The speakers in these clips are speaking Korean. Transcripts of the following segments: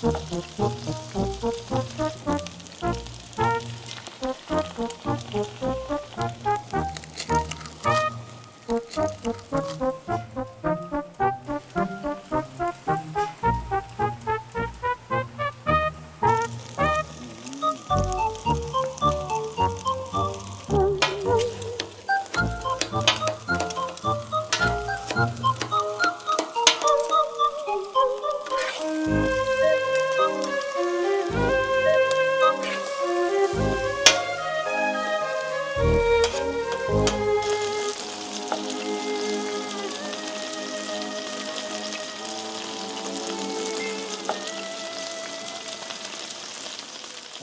Thank. Música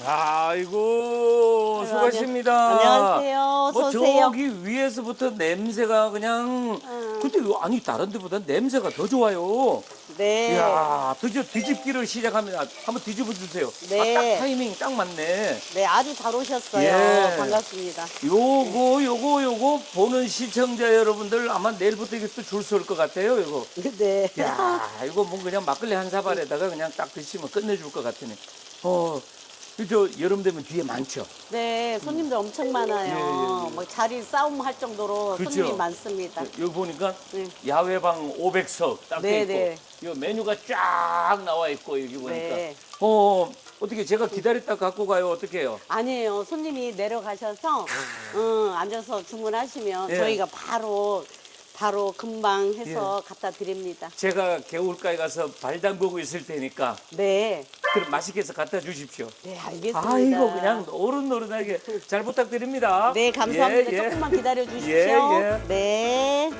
아이고 수고하십니다. 안녕하세요. 어서 뭐 오세요. 저기 위에서부터 냄새가 그냥 음. 근데 아니 다른 데보다 냄새가 더 좋아요. 네. 이야 드디어 뒤집기를 시작합니다. 한번 뒤집어 주세요. 네. 아, 딱 타이밍이 딱 맞네. 네, 아주 잘 오셨어요. 예. 반갑습니다. 요거 요거 요거 보는 시청자 여러분들 아마 내일부터 이게 또줄설것 같아요. 이거. 네. 야 이거 뭐 그냥 막걸리 한 사발에다가 그냥 딱 드시면 끝내줄 것 같으네. 어. 저 여름 되면 뒤에 많죠. 네, 손님들 엄청 많아요. 예, 예, 예. 뭐 자리 싸움 할 정도로 그렇죠. 손님이 많습니다. 여기 보니까 네. 야외방 500석 딱돼 네, 있고 이 메뉴가 쫙 나와 있고 여기 보니까 네. 어 어떻게 제가 기다렸다 갖고 가요 어떻게 해요? 아니에요. 손님이 내려가셔서 응, 앉아서 주문하시면 예. 저희가 바로 바로 금방 해서 갖다 드립니다. 제가 개울가에 가서 발 담그고 있을 테니까 네. 그럼 맛있게 해서 갖다 주십시오. 네, 알겠습니다. 아이고 그냥 노릇노릇하게 잘 부탁드립니다. 네, 감사합니다. 예, 예. 조금만 기다려 주십시오. 예, 예. 네.